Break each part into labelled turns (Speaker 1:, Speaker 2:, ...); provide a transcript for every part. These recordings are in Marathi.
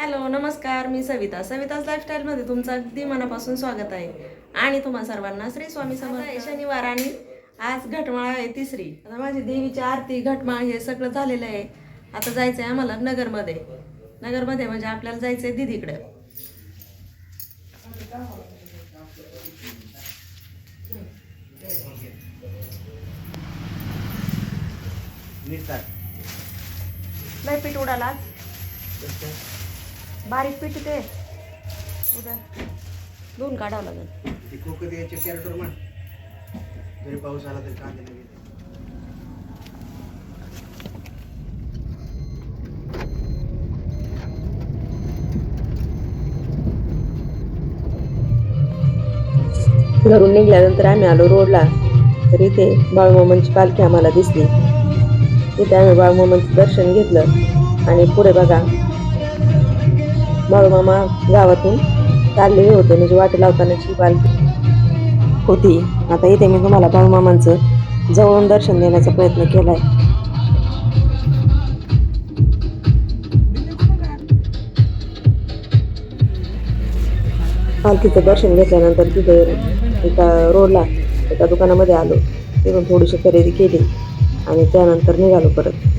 Speaker 1: हॅलो नमस्कार मी सविता. सविताज लाईफस्टाईलमध्ये तुमचं अगदी मनापासून स्वागत आहे. आणि तुम्हा सर्वांना श्री स्वामी समर्थ. शनिवार आणि आज घटमाळ आहे तिसरी. आता माझी देवीची आरती घटमाळ हे सगळं झालेलं आहे. आता जायचं आहे आम्हाला नगरमध्ये. नगरमध्ये म्हणजे आपल्याला जायचं आहे दिदीकडे लय पीठ उडाला आज. बारीक पीठ ते. उद्या दोन काढावं लागेल.
Speaker 2: ती कोकत यायच्या कॅरेक्टर म्हण. जरी पाऊस आला तरी कांदे लगेच
Speaker 3: घरून निघाल्यानंतर आम्ही आलो रोडला. तर इथे बाळूमामांची पालखी आम्हाला दिसली. तिथे आम्ही बाळूमामांचं दर्शन घेतलं. आणि पुढे बघा बाळूमामा गावातून चाललेले होते. म्हणजे वाटे लावतानाची पालखी होती. आता इथे मी तुम्हाला बाळूमामांचं जवळून दर्शन देण्याचा प्रयत्न केलाय. पालखीचं दर्शन घेतल्यानंतर तिथे एका रोडला एका दुकानामध्ये आलो. तिथून थोडीशी खरेदी केली आणि त्यानंतर निघालो परत.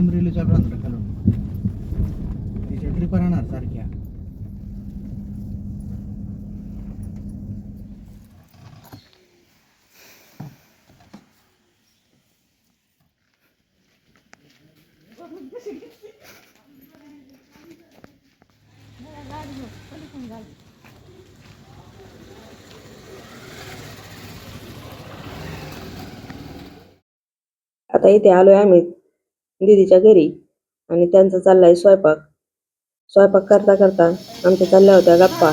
Speaker 2: मग कायम रेल्वे चालू राहणार खालून तिच्या राहणार सारख्या.
Speaker 3: आता इथे आलोय आम्ही. दीदीच्या घरी. आणि त्यांचा चाललाय स्वयंपाक. स्वयंपाक करता करता आमच्या चालल्या होत्या गप्पा.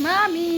Speaker 1: मामी.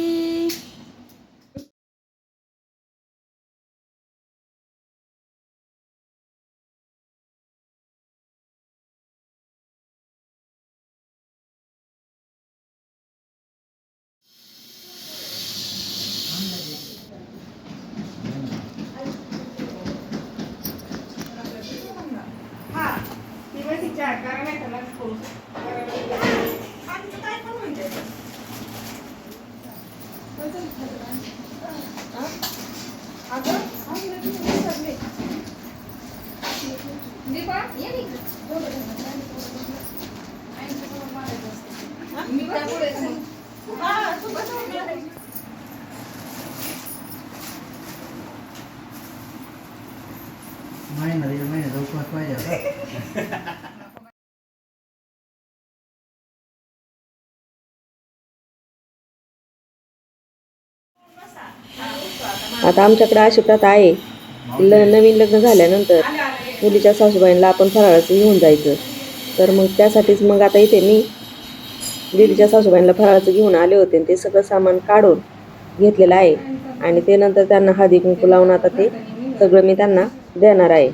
Speaker 2: महिना दीड महिन्याचा उपवास पाहिजे आता.
Speaker 3: आमच्याकडे अशी प्रथा आहे. ल नवीन लग्न झाल्यानंतर मुलीच्या सासूबाईंना आपण फराळाचं घेऊन जायचं. तर मग त्यासाठीच मग आता इथे मी दिदीच्या सासूबाईंना फराळाचं घेऊन आले होते आणि ते सगळं सामान काढून घेतलेलं आहे. आणि ते नंतर त्यांना हळदी कुंकू लावून आता ते सगळं मी त्यांना देणार आहे.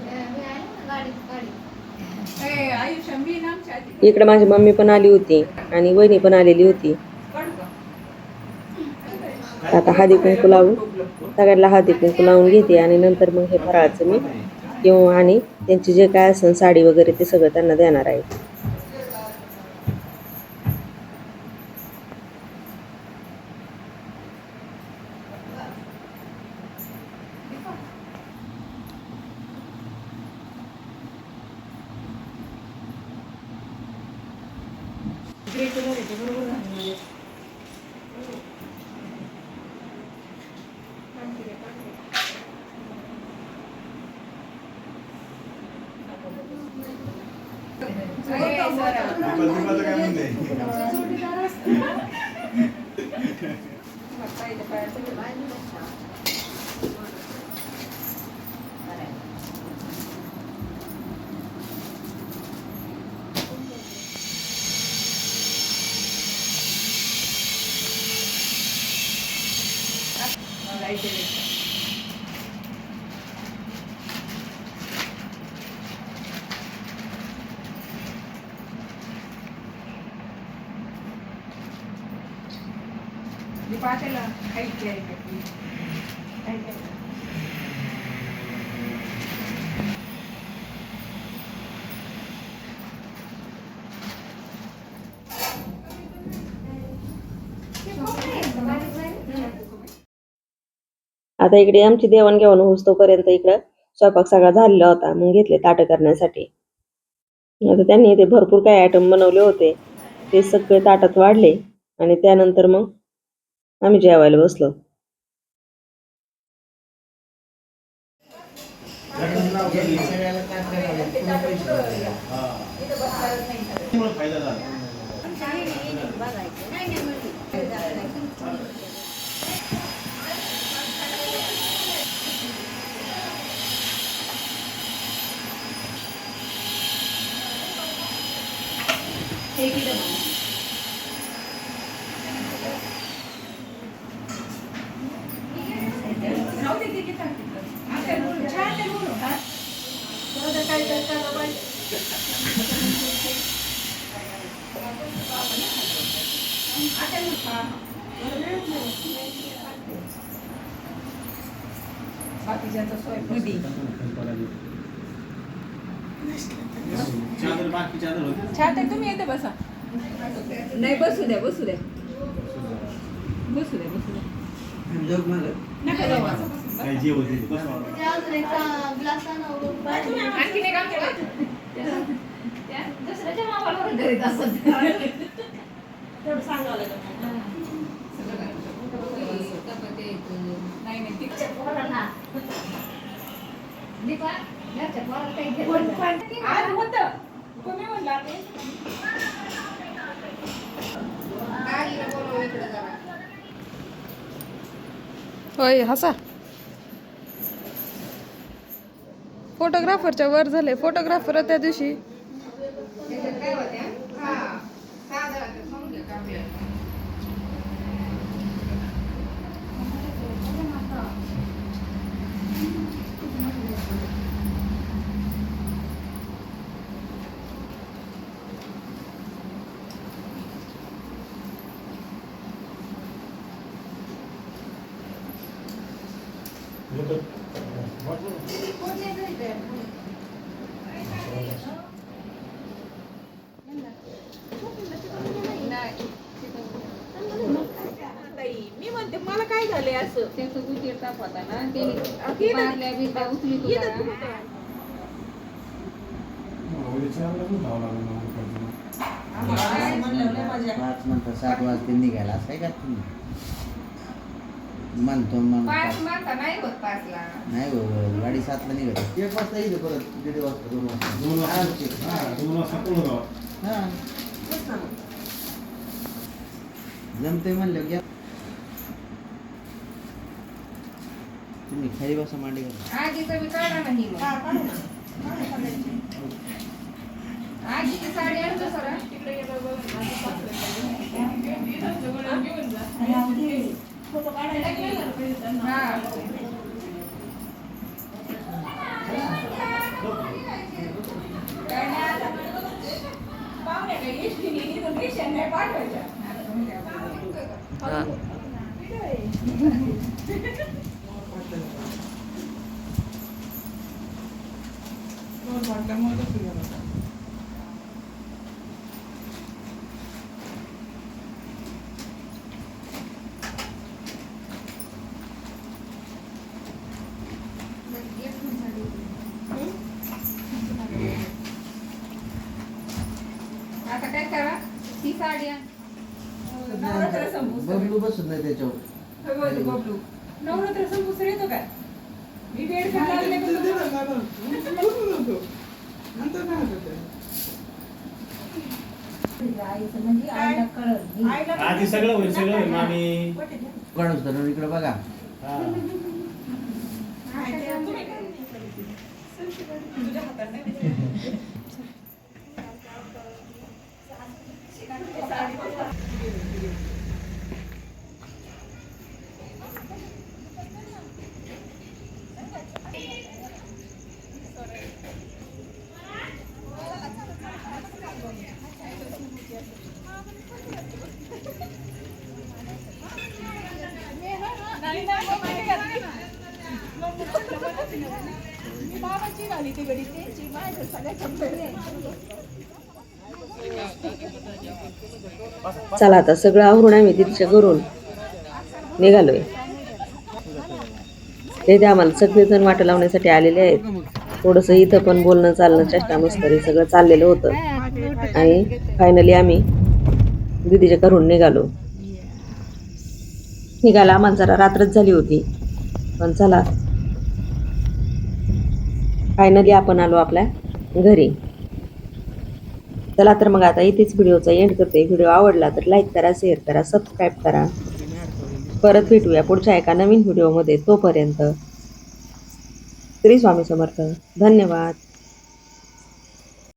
Speaker 3: इकडे माझी मम्मी पण आली होती आणि वहिनी पण आलेली होती. आता हळदी कुंकू लावून सगळ्यांना हळदी कुंकू लावून घेते आणि नंतर मग हे फराळाचं मी किंवा आणि त्यांची जे काय असेल साडी वगैरे ते सगळं त्यांना देणार आहे.
Speaker 1: बरोबर मुकदमा तर काय म्हणते Thank you.
Speaker 3: आता इकडे आमची देवाणघेवाण होतोपर्यंत इकडं स्वयंपाक सगळा झालेला होता. मग घेतले ताटं करण्यासाठी. आता त्यांनी इथे भरपूर काही आयटम बनवले होते. ते सगळे ताटात वाढले आणि त्यानंतर मग आम्ही जेवायला बसलो.
Speaker 2: फायदा झाला चादर बाकी चादर होती.
Speaker 4: छात आहे तुम्ही येते बसा. नाही बसू द्या बसू द्या. बसू द्या बसू द्या. आणखी आमच्याकडे. त्या दुसऱ्याच्या मोबाईलवरून करीत असत
Speaker 1: तेवढं सांगावं लागेल.
Speaker 4: आज तुम्ही म्हणला ते
Speaker 5: होय हसा. फोटोग्राफरच्या वर झाले फोटोग्राफर त्या दिवशी
Speaker 4: cambia. असं
Speaker 6: त्याचं गुटीर तापवता ना ते मारल्या बिरल्या उचली तुला.
Speaker 7: पाच सात वाजता निघायला असं आहे का तुम्ही? म्हणतो
Speaker 6: पाच मारता नाही होत पाचला.
Speaker 7: नाही हो गाडी सातला निघत एक वाजता येते परत दीड वाजता दोन वाजता.
Speaker 2: दोन. हा, दोन.
Speaker 7: हा. जमते म्हणलं घ्या तुम्ही खाली बसा मांडी घाला.
Speaker 6: आजीचं मी काढा नाही मग
Speaker 1: हा, काढू ना. काढू, काढायची.
Speaker 6: आजीची साडी आणतो सरा
Speaker 4: तिकडे गेलो बघ, माझं सासरं इथं जवळ घेऊन जा.
Speaker 1: फोटो काढायला गेलं पाहिजे त्यांना.
Speaker 6: हा
Speaker 4: काय नाही आता. पाहुणे काय एसटीने दोन वाटल्यामुळे.
Speaker 6: आता काय करा ती साडी
Speaker 7: बबलू बसत नाही त्याच्यावर
Speaker 4: बबलू. नवरात्र संपूस येतो काय मी का तुझं?
Speaker 8: आधी सगळं होईल सगळं होईल मामी.
Speaker 7: गणेश धरून इकडे बघा.
Speaker 8: हा.
Speaker 3: चला आता सगळं आवरून आम्ही तिच्या घरून निघालोय. ते ते आम्हाला सगळेजण वाटं लावण्यासाठी आलेले आहेत. थोडंसं इथं पण बोलणं चालणं चेष्टा मस्करी सगळं चाललेलं होतं. आणि फायनली आम्ही दिदीच्या घरून निघालो. निघायला आम्हाला जरा रात्रच झाली होती. पण चला. फायनली आपण आलो आपल्या घरी. चला तर मग आता इथेच व्हिडिओचा एंड करते. व्हिडिओ आवडला तर लाईक करा शेअर करा सबस्क्राईब करा. परत भेटूया पुढच्या एका नवीन व्हिडिओमध्ये तोपर्यंत. श्री स्वामी समर्थ. धन्यवाद.